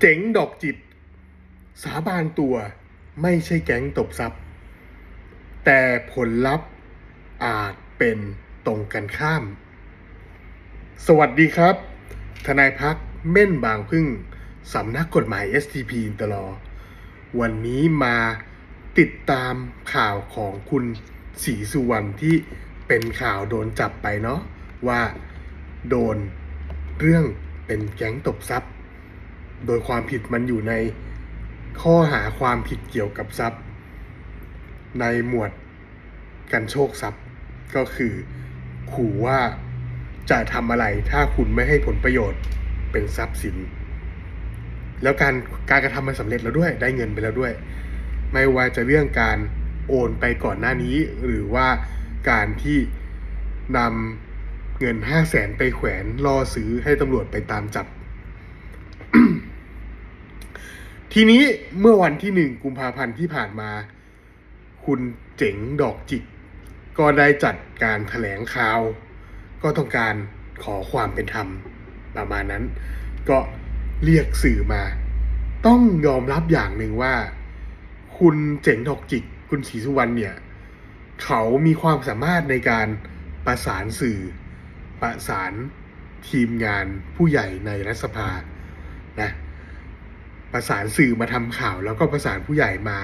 เจ๋งดอกจิต สาบานตัวไม่ใช่แก๊งตบทรัพย์ แต่ผลลัพธ์อาจเป็นตรงกันข้าม สวัสดีครับ ทนายพักเม่นบางพึ่ง สำนักกฎหมาย STP อินตลอวันนี้มาติดตามข่าวของคุณศรีสุวรรณที่เป็นข่าวโดนจับไปเนาะว่าโดนเรื่องเป็นแก๊งตบทรัพย์ โดยความผิดมันอยู่ในข้อหาความผิดเกี่ยวกับทรัพย์ ในหมวดกันโชคทรัพย์ ก็คือขู่ว่าจะทำอะไรถ้าคุณไม่ให้ผลประโยชน์เป็นทรัพย์สิน แล้วการการกระทำมันสำเร็จแล้วด้วยได้เงินไปแล้วด้วย ไม่ว่าจะเรื่องการโอนไปก่อนหน้านี้ หรือว่าการที่นำเงินห้าแสนไปแขวนล่อซื้อให้ตำรวจไปตามจับ ทีนี้เมื่อวันที่หนึ่งกุมภาพันธ์ที่ผ่านมา คุณเจ๋งดอกจิก ก็ได้จัดการแถลงข่าว ก็ต้องการขอความเป็นธรรมประมาณนั้น ก็เรียกสื่อมา ต้องยอมรับอย่างหนึ่งว่า คุณเจ๋งดอกจิก คุณศรีสุวรรณเนี่ย เขามีความสามารถในการประสานสื่อ ประสานทีมงานผู้ใหญ่ในรัฐสภานะ ประสานสื่อมาทำข่าว แล้วก็ประสานผู้ใหญ่มา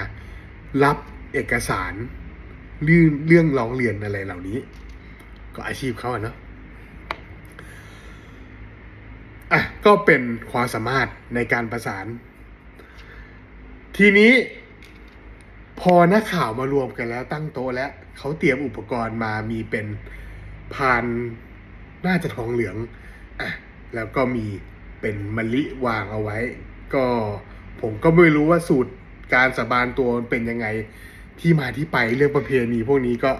รับเอกสารเรื่องเรื่องร้องเรียนอะไรเหล่านี้ ก็อาชีพเขาอะเนาะอะก็เป็นความสามารถในการประสาน ทีนี้พอนักข่าวมารวมกันแล้วตั้งโต๊ะแล้วเขาเตรียมอุปกรณ์มามีเป็นพานน่าจะทองเหลืองอะแล้วก็มีเป็นมะลิวางเอาไว้ ก็ผมก็ไม่รู้ว่าสูตรการสาบานตัวเป็นยังไงที่มาที่ไปเรื่องประเพณีพวกนี้ก็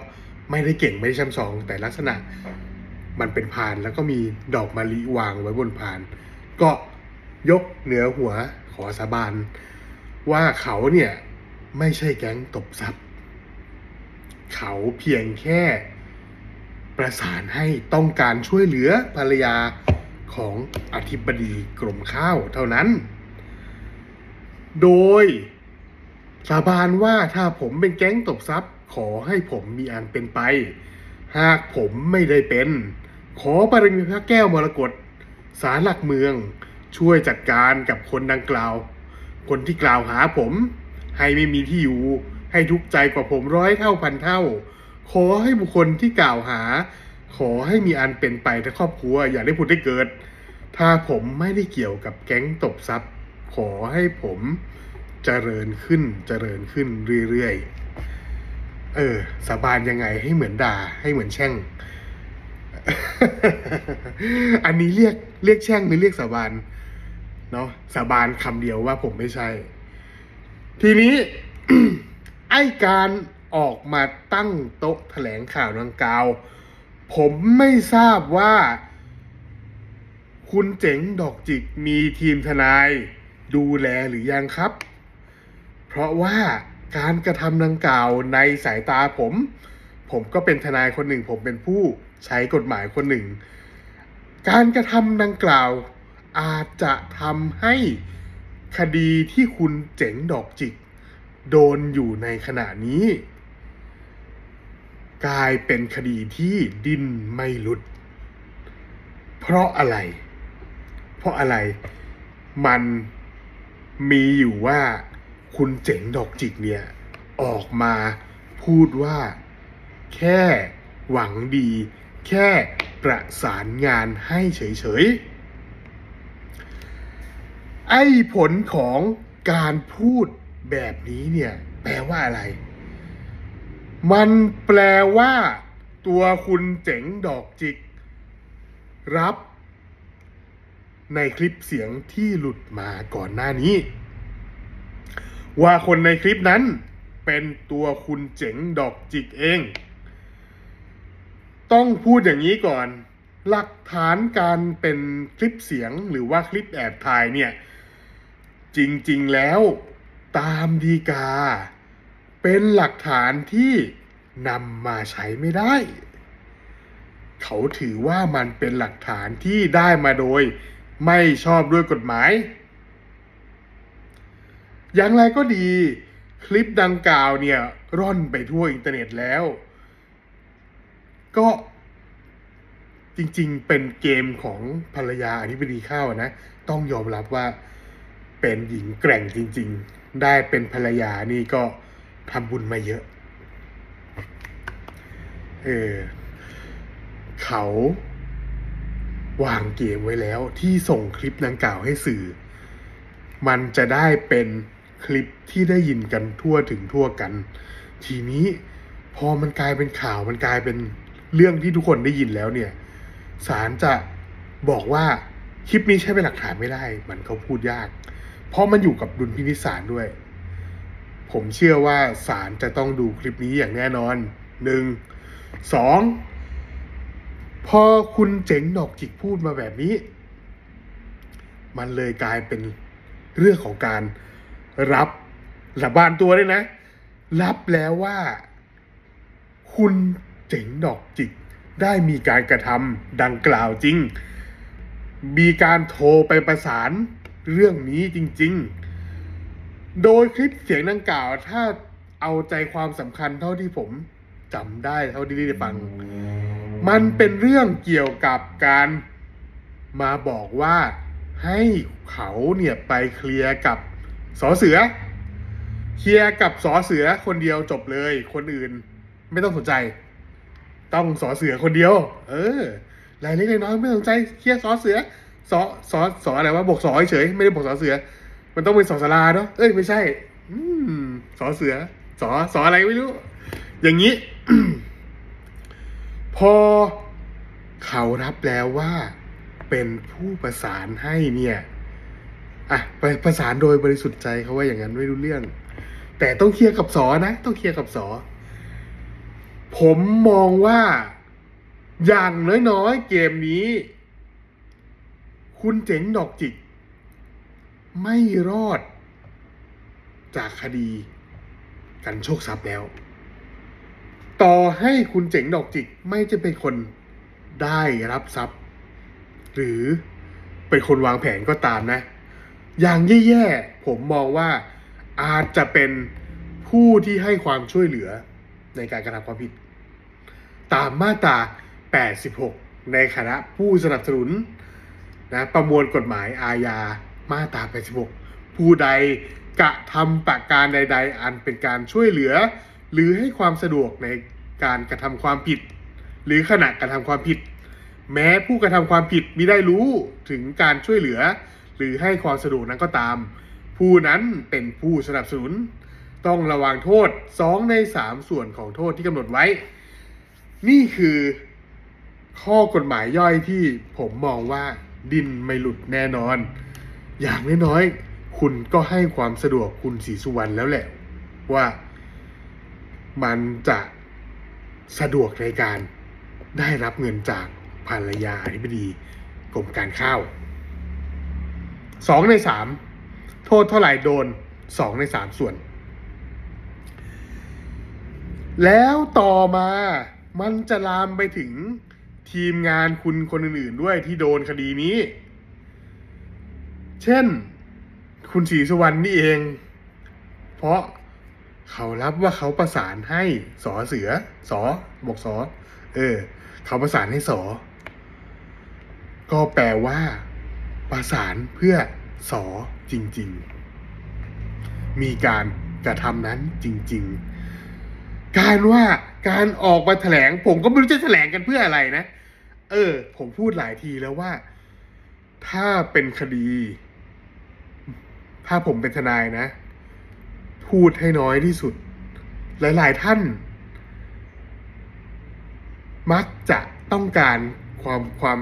ไม่ได้เก่งไม่ได้ช่ำชอง แต่ลักษณะมันเป็นพานแล้วก็มีดอกมะลิวางไว้บนพาน ก็ยกเหนือหัวขอสาบานว่าเขาเนี่ยไม่ใช่แก๊งตบทรัพย์ เขาเพียงแค่ประสานให้ต้องการช่วยเหลือภรรยาของอธิบดีกรมข้าวเท่านั้น โดย สาบานว่าถ้าผมเป็นแก๊งตบทรัพย์ ขอให้ผมมีอันเป็นไป หากผมไม่ได้เป็น ขอปริมีพระแก้วมรกตสารหลักเมืองช่วยจัดการกับคนดังกล่าว คนที่กล่าวหาผม ให้ไม่มีที่อยู่ ให้ทุกข์ใจกว่าผมร้อยเท่าพันเท่า ขอให้บุคคลที่กล่าวหา ขอให้มีอันเป็นไปทั้งครอบครัว อย่าได้ผุดได้เกิด ถ้าผมไม่ได้เกี่ยวกับแก๊งตบทรัพย์ ขอให้ผมเจริญขึ้นเจริญขึ้นเรื่อยๆ เออ สาบานยังไงให้เหมือนด่าให้เหมือนแช่ง อันนี้เรียกเรียกแช่งหรือเรียกสาบานเนาะสาบานคำเดียวว่าผมไม่ใช่ ทีนี้ ไอการออกมาตั้งโต๊ะแถลงข่าวดังกล่าว ผมไม่ทราบว่า คุณเจ๋งดอกจิกมีทีมทนาย ดูแลหรือยังครับ เพราะว่าการกระทำดังกล่าวในสายตาผม ผมก็เป็นทนายคนหนึ่ง ผมเป็นผู้ใช้กฎหมายคนหนึ่ง การกระทำดังกล่าวอาจจะทำให้คดีที่คุณเจ๋งดอกจิก โดนอยู่ในขณะนี้ กลายเป็นคดีที่ดิ้นไม่หลุด เพราะอะไร เพราะอะไรมัน มีอยู่ว่าคุณเจ๋งดอกจิกเนี่ย ออกมาพูดว่า แค่หวังดี แค่ประสานงานให้เฉยๆ ไอ้ผลของการพูดแบบนี้เนี่ย แปลว่าอะไร มันแปลว่า ตัวคุณเจ๋งดอกจิก รับ ในคลิปเสียงที่หลุดมาก่อนหน้านี้ ว่าคนในคลิปนั้นเป็นตัวคุณเจ๋งดอกจิกเอง ต้องพูดอย่างนี้ก่อน หลักฐานการเป็นคลิปเสียงหรือว่าคลิปแอบถ่ายเนี่ย จริงๆแล้วตามดีกา เป็นหลักฐานที่นำมาใช้ไม่ได้ เขาถือว่ามันเป็นหลักฐานที่ได้มาโดย ไม่ชอบด้วยกฎหมาย อย่างไรก็ดี คลิปดังกล่าวเนี่ยร่อนไปทั่วอินเทอร์เน็ตแล้ว ก็จริงๆ เป็นเกมของภรรยาอธิบดีข้าวนะ ต้องยอมรับว่าเป็นหญิงแกร่งจริง ๆ ได้เป็นภรรยานี่ก็ทำบุญมาเยอะ เออ เขา วางเกมไว้แล้วที่ส่งคลิปดังกล่าวให้สื่อ มันจะได้เป็นคลิปที่ได้ยินกันทั่วถึงทั่วกัน ทีนี้พอมันกลายเป็นข่าวมันกลายเป็นเรื่องที่ทุกคนได้ยินแล้วเนี่ยศาลจะบอกว่าคลิปนี้ใช้เป็นหลักฐานไม่ได้ มันก็พูดยาก เพราะมันอยู่กับดุลพินิจศาลด้วย ผมเชื่อว่าศาลจะต้องดูคลิปนี้อย่างแน่นอนหนึ่งสอง พอคุณเจ๋งดอกจิกพูดมาแบบนี้ มันเลยกลายเป็นเรื่องของการรับสาบานตัวด้วยนะ รับแล้วว่า คุณเจ๋งดอกจิกได้มีการกระทำดังกล่าวจริง มีการโทรไปประสานเรื่องนี้จริง ๆ โดยคลิปเสียงดังกล่าว ถ้าเอาใจความสำคัญเท่าที่ผมจำได้เท่าที่ได้ฟัง มันเป็นเรื่องเกี่ยวกับการมาบอกว่าให้เขาเนี่ยไปเคลียร์กับสอเสือ เคลียร์กับสอเสือคนเดียวจบเลย คนอื่นไม่ต้องสนใจ ต้องสอเสือคนเดียว เออรายเล็กรายน้อยไม่สนใจ เคลียร์สอเสือสอสอสออะไรวะบอกสอเฉยไม่ได้บอกสอเสือ มันต้องเป็นสอสลาเนาะเอ้ยไม่ใช่ อืมสอเสือสอสออะไรไม่รู้ อย่างนี้ พอเขารับแล้วว่าเป็นผู้ประสานให้เนี่ยอะไปประสานโดยบริสุทธิ์ใจเขาว่าอย่างนั้นไม่รู้เรื่อง แต่ต้องเคลียร์กับสอนะ ต้องเคลียร์กับสอ ผมมองว่าอย่างน้อยๆเกมนี้ คุณเจ๋งดอกจิก ไม่รอด จากคดี กันโชคทรัพย์แล้ว ต่อให้คุณเจ๋งดอกจิกไม่จะเป็นคนได้รับทรัพย์ หรือเป็นคนวางแผนก็ตามนะ อย่างแย่ๆผมมองว่าอาจจะเป็นผู้ที่ให้ความช่วยเหลือในการกระทำความผิด ตามมาตรา 86 ในคณะผู้สนับสนุนนะประมวลกฎหมายอาญามาตรา 86 ผู้ใดกระทำประการใด ๆ อันเป็นการช่วยเหลือ หรือให้ความสะดวกในการกระทำความผิด หรือขณะกระทำความผิด แม้ผู้กระทำความผิดมิได้รู้ถึงการช่วยเหลือ หรือให้ความสะดวกนั้นก็ตาม ผู้นั้นเป็นผู้สนับสนุน ต้องระวังโทษ 2 ใน 3 ส่วนของโทษที่กำหนดไว้ นี่คือข้อกฎหมายย่อยที่ผมมองว่าดินไม่หลุดแน่นอน อย่างน้อยๆคุณก็ให้ความสะดวกคุณศรีสุวรรณแล้วแหละว่า มันจะสะดวกในการได้รับเงินจากภรรยาอธิบดีกรมการข้าวสองในสามโทษเท่าไหร่โดนสองในสามส่วน แล้วต่อมามันจะลามไปถึงทีมงานคุณคนอื่นๆด้วยที่โดนคดีนี้ เช่น คุณศรีสุวรรณนี่เอง เพราะ เขารับว่าเขาประสานให้สอเสือสอบอกสอเออ เขาประสานให้สอ ก็แปลว่า ประสานเพื่อสอจริง ๆ มีการกระทำนั้นจริง ๆ การว่าการออกมาแถลง ผมก็ไม่รู้จะแถลงกันเพื่ออะไรนะ เออ ผมพูดหลายทีแล้วว่า ถ้าเป็นคดี ถ้าผมเป็นทนายนะ พูดให้น้อยที่สุด หลาย ๆ ท่าน มักจะต้องการความความ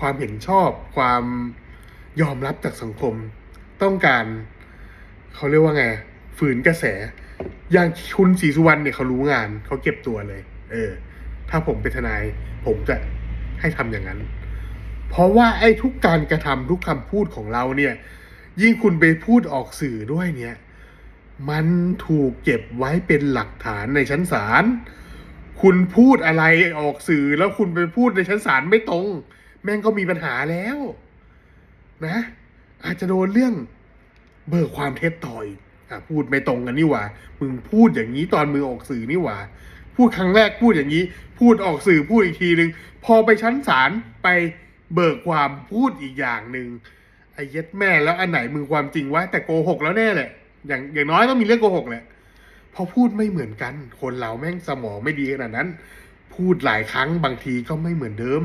ความเห็นชอบ ความยอมรับจากสังคม ต้องการเขาเรียกว่าไง ฝืนกระแส อย่างคุณศรีสุวรรณเนี่ยเขารู้งาน เขาเก็บตัวเลย เออ ถ้าผมเป็นทนาย ผมจะให้ทำอย่างนั้น เพราะว่าไอ้ทุกการกระทำทุกคำพูดของเราเนี่ย ยิ่งคุณไปพูดออกสื่อด้วยเนี่ย มันถูกเก็บไว้เป็นหลักฐานในชั้นศาล คุณพูดอะไรออกสื่อแล้วคุณไปพูดในชั้นศาลไม่ตรง แม่งก็มีปัญหาแล้ว นะ อาจจะโดนเรื่องเบิกความเท็จต่ออีกอะพูดไม่ตรงกันนี่หว่า มึงพูดอย่างนี้ตอนมือออกสื่อนี่หว่า พูดครั้งแรกพูดอย่างนี้ พูดออกสื่อพูดอีกทีหนึ่งพอไปชั้นศาลไปเบิกความพูดอีกอย่างหนึ่งไอ้เย็ดแม่แล้วอันไหนมึงความจริงวะแต่โกหกแล้วแน่แหละ อย่างอย่างน้อยต้องมีเรื่องโกหกแหละพอพูดไม่เหมือนกัน คนเราแม่งสมองไม่ดีขนาดนั้น พูดหลายครั้งบางทีก็ไม่เหมือนเดิม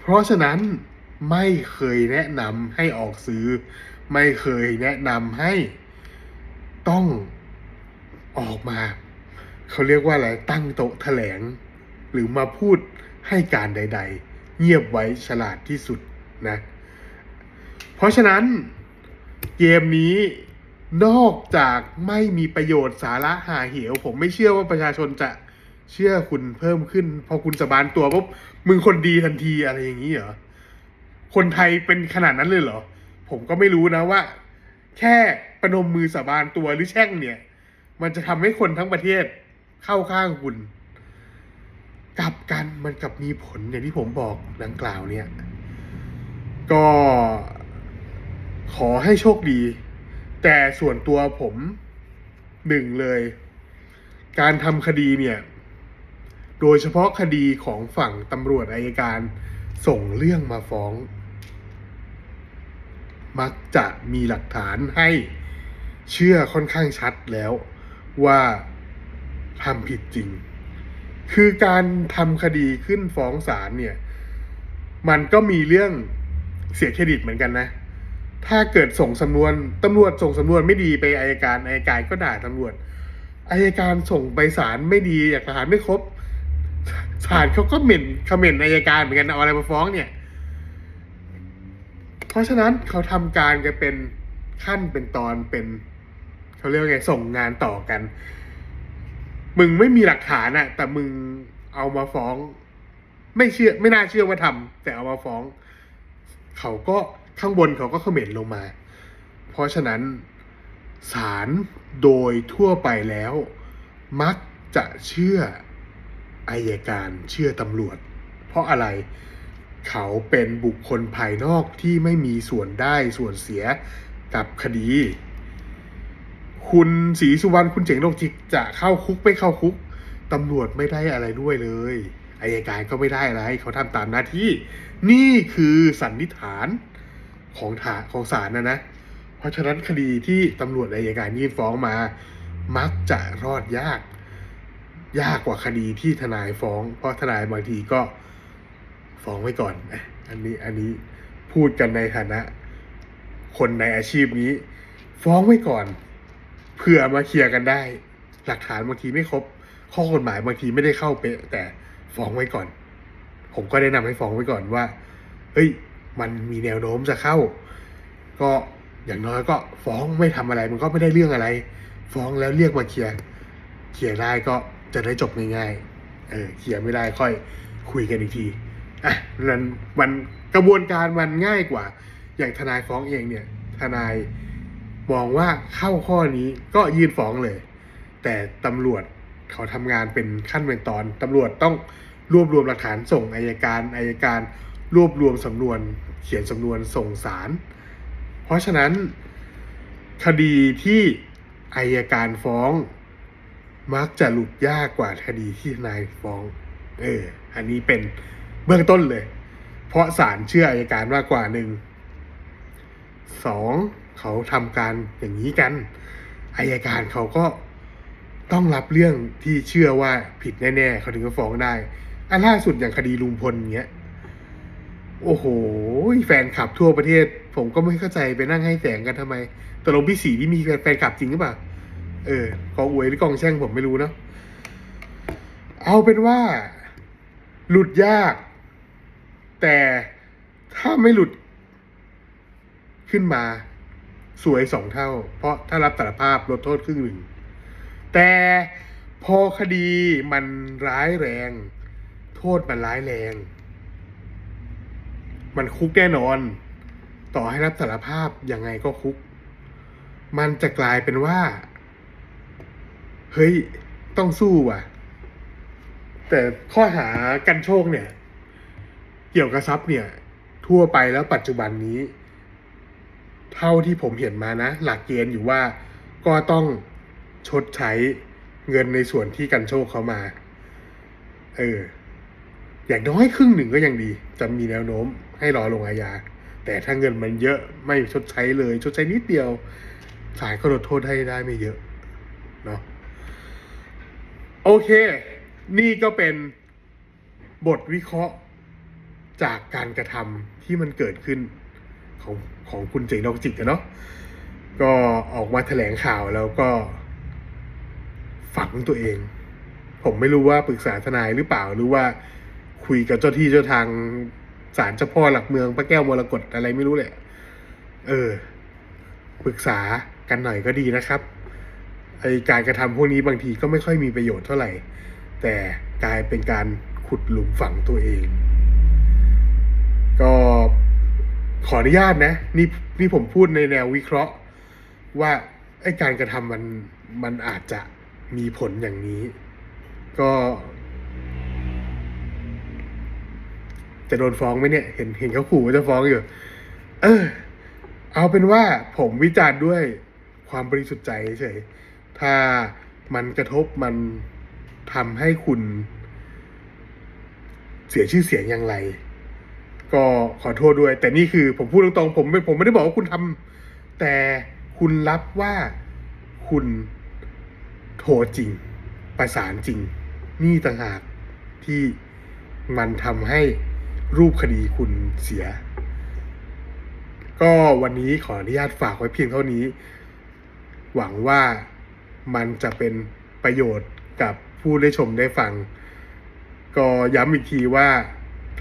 เพราะฉะนั้นไม่เคยแนะนำให้ออกซื้อ ไม่เคยแนะนำให้ต้องออกมา เขาเรียกว่าอะไรตั้งโต๊ะแถลง หรือมาพูดให้การใด ๆ เงียบไว้ฉลาดที่สุดนะ เพราะฉะนั้นเกมนี้ นอกจากไม่มีประโยชน์สาระหาเหว ผมไม่เชื่อว่าประชาชนจะเชื่อคุณเพิ่มขึ้น พอคุณสบานตัวปุ๊บมึงคนดีทันทีอะไรอย่างนี้เหรอคนไทยเป็นขนาดนั้นเลยเหรอ ผมก็ไม่รู้นะว่า แค่ประนมมือสาบานตัวหรือแช่งเนี่ย มันจะทำให้คนทั้งประเทศเข้าข้างคุณกลับกันมันกลับมีผลอย่างที่ผมบอกดังกล่าวเนี่ย ก็ขอให้โชคดี แต่ส่วนตัวผมหนึ่งเลย การทำคดีเนี่ย โดยเฉพาะคดีของฝั่งตำรวจอายการส่งเรื่องมาฟ้อง มักจะมีหลักฐานให้เชื่อค่อนข้างชัดแล้วว่าทำผิดจริง คือการทำคดีขึ้นฟ้องศาลเนี่ย มันก็มีเรื่องเสียเครดิตเหมือนกันนะ ถ้าเกิดส่งสำนวนตำรวจส่งสำนวนไม่ดีไปอายการอายการก็ด่าตำรวจอายการส่งไปศาลไม่ดีหลักฐานไม่ครบศาลเขาก็เหม็นคอมเมนต์อายการเหมือนกันเอาอะไรมาฟ้องเนี่ย เพราะฉะนั้นเขาทำการกันเป็นขั้นเป็นตอนเป็นเขาเรียกว่าไงส่งงานต่อกัน มึงไม่มีหลักฐานอะแต่มึงเอามาฟ้อง ไม่เชื่อ ไม่น่าเชื่อว่าทำแต่เอามาฟ้อง เขาก็ ข้างบนเขาก็คอมเมนต์ลงมา เพราะฉะนั้นศาลโดยทั่วไปแล้ว มักจะเชื่ออายการเชื่อตำรวจ เพราะอะไรเขาเป็นบุคคลภายนอกที่ไม่มีส่วนได้ส่วนเสียกับคดี คุณศรีสุวรรณคุณเจ๋งโลกจิกจะเข้าคุกไม่เข้าคุกตำรวจไม่ได้อะไรด้วยเลยอายการก็ไม่ได้อะไร เขาทำตามหน้าที่ นี่คือสันนิษฐาน ของฐานของศาลนะนะ เพราะฉะนั้นคดีที่ตำรวจอายการยื่นฟ้องมา มักจะรอดยาก ยากกว่าคดีที่ทนายฟ้อง เพราะทนายบางทีก็ฟ้องไว้ก่อนอันนี้อันนี้พูดกันในฐานะ คนในอาชีพนี้ ฟ้องไว้ก่อนเผื่อมาเคลียร์กันได้ หลักฐานบางทีไม่ครบ ข้อกฎหมายบางทีไม่ได้เข้าเป๊ะแต่ฟ้องไว้ก่อน ผมก็แนะนำให้ฟ้องไว้ก่อนว่า เฮ้ย มันมีแนวโน้มจะเข้า ก็อย่างน้อยก็ฟ้องไม่ทำอะไร มันก็ไม่ได้เรื่องอะไร ฟ้องแล้วเรียกมาเคลียร์เคลียร์ได้ก็จะได้จบง่ายๆเออเคลียร์ไม่ได้ค่อยคุยกันอีกทีอะนั้นมันกระบวนการมันง่ายกว่า อย่างทนายฟ้องเองเนี่ยทนายมองว่าเข้าข้อนี้ก็ยื่นฟ้องเลย แต่ตำรวจเขาทำงานเป็นขั้นเป็นตอนตำรวจต้องรวบรวมหลักฐานส่งอายการอายการ รวบรวมสำนวนเขียนสำนวนส่งศาล เพราะฉะนั้นคดีที่อายการฟ้อง มักจะหลุดยากกว่าคดีที่นายฟ้อง เออ อันนี้เป็นเบื้องต้นเลย เพราะศาลเชื่ออายการมากกว่าหนึ่งสองเขาทำการอย่างนี้กันอายการเขาก็ต้องรับเรื่องที่เชื่อว่าผิดแน่ๆเขาถึงจะฟ้องได้ อันล่าสุดอย่างคดีลุงพลเงี้ย โอ้โห แฟนคลับทั่วประเทศ ผมก็ไม่เข้าใจไปนั่งให้แสงกันทำไมตกลงพี่สีที่มีแฟนคลับจริงหรือเปล่า เออกองอวยหรือกองแช่งผมไม่รู้เนาะเอาเป็นว่า หลุดยาก แต่ถ้าไม่หลุด ขึ้นมาสวยสองเท่า เพราะถ้ารับสารภาพลดโทษครึ่งหนึ่ง แต่พอคดีมันร้ายแรง โทษมันร้ายแรง มันคุกแน่นอน ต่อให้รับสารภาพยังไงก็คุก มันจะกลายเป็นว่า เฮ้ย ต้องสู้ว่ะ แต่ข้อหากันโชคเนี่ย เกี่ยวกับทรัพย์เนี่ย ทั่วไปแล้วปัจจุบันนี้ เท่าที่ผมเห็นมานะ หลักเกณฑ์อยู่ว่าก็ต้องชดใช้เงินในส่วนที่กันโชคเขามา เออ อย่างน้อยครึ่งหนึ่งก็ยังดี จะมีแนวโน้มให้รอลงอาญา แต่ถ้าเงินมันเยอะไม่ชดใช้เลย ชดใช้นิดเดียวศาลก็ลดโทษให้ได้ไม่เยอะเนาะโอเค นี่ก็เป็นบทวิเคราะห์จากการกระทำที่มันเกิดขึ้นของของคุณเจ๋งดอกจิกอะเนาะก็ออกมาแถลงข่าวแล้วก็ฝังตัวเอง ผมไม่รู้ว่าปรึกษาทนายหรือเปล่าหรือว่า คุยกับเจ้าที่เจ้าทางศาลเจ้าพ่อหลักเมืองพระแก้วมรกตอะไรไม่รู้แหละ เออปรึกษากันหน่อยก็ดีนะครับไอการกระทำพวกนี้บางทีก็ไม่ค่อยมีประโยชน์เท่าไหร่ แต่กลายเป็นการขุดหลุมฝังตัวเอง ก็ขออนุญาตนะนี่นี่ผมพูดในแนววิเคราะห์ ว่าไอการกระทำมันมันอาจจะมีผลอย่างนี้ ก็ จะโดนฟ้องไหมเนี่ย เห็นเห็นเขาขู่ว่าจะฟ้องอยู่ เออ เอาเป็นว่าผมวิจารณ์ด้วยความบริสุทธิ์ใจเฉย ถ้ามันกระทบมันทำให้คุณ เสียชื่อเสียงอย่างไร ก็ขอโทษด้วย แต่นี่คือผมพูดตรงๆผมไม่ผมไม่ได้บอกว่าคุณทำแต่คุณรับว่าคุณโทรจริง ประสานจริง นี่ต่างหากที่มันทำให้ รูปคดีคุณเสีย ก็วันนี้ขออนุญาตฝากไว้เพียงเท่านี้ หวังว่ามันจะเป็นประโยชน์กับผู้ได้ชมได้ฟัง ก็ย้ำอีกทีว่า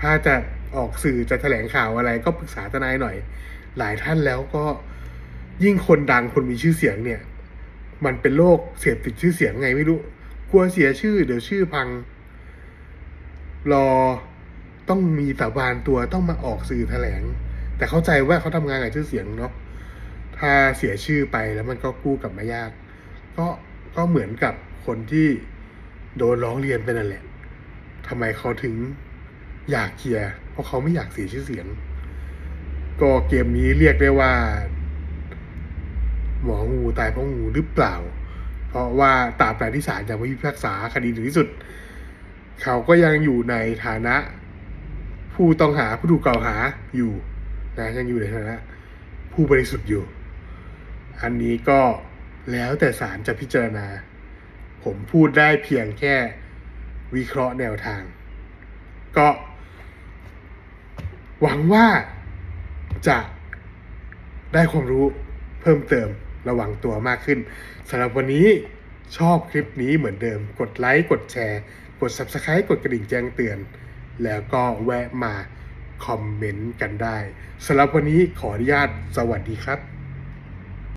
ถ้าจะออกสื่อจะแถลงข่าวอะไรก็ปรึกษาทนายหน่อย หลายท่านแล้วก็ยิ่งคนดังคนมีชื่อเสียงเนี่ย มันเป็นโรคเสพติดชื่อเสียงไงไม่รู้ กลัวเสียชื่อเดี๋ยวชื่อพัง รอ ต้องมีสาบานตัวต้องมาออกสื่อแถลง แต่เข้าใจว่าเขาทำงานกับชื่อเสียงเนาะถ้าเสียชื่อไปแล้วมันก็กู้กลับมายาก ก็ก็เหมือนกับคนที่โดนร้องเรียนไปนั่นแหละทำไมเขาถึงอยากเคลียร์เพราะเขาไม่อยากเสียชื่อเสียง ก็เกมนี้เรียกได้ว่า หมองูตายเพราะงูหรือเปล่า เพราะว่าตราบใดที่ศาลยังไม่พิพากษาคดีถึงที่สุด เขาก็ยังอยู่ในฐานะ ผู้ต้องหาผู้ถูกกล่าวหาอยู่นะยังอยู่ในฐานะผู้บริสุทธิ์อยู่ อันนี้ก็แล้วแต่ศาลจะพิจารณา ผมพูดได้เพียงแค่วิเคราะห์แนวทาง ก็ หวังว่าจะได้ความรู้เพิ่มเติมระวังตัวมากขึ้นสำหรับวันนี้ชอบคลิปนี้เหมือนเดิม กดไลค์ กดแชร์ กด Subscribe กดกระดิ่งแจ้งเตือน แล้วก็แวะมาคอมเมนต์กันได้สำหรับวันนี้ขออนุญาตสวัสดีครับ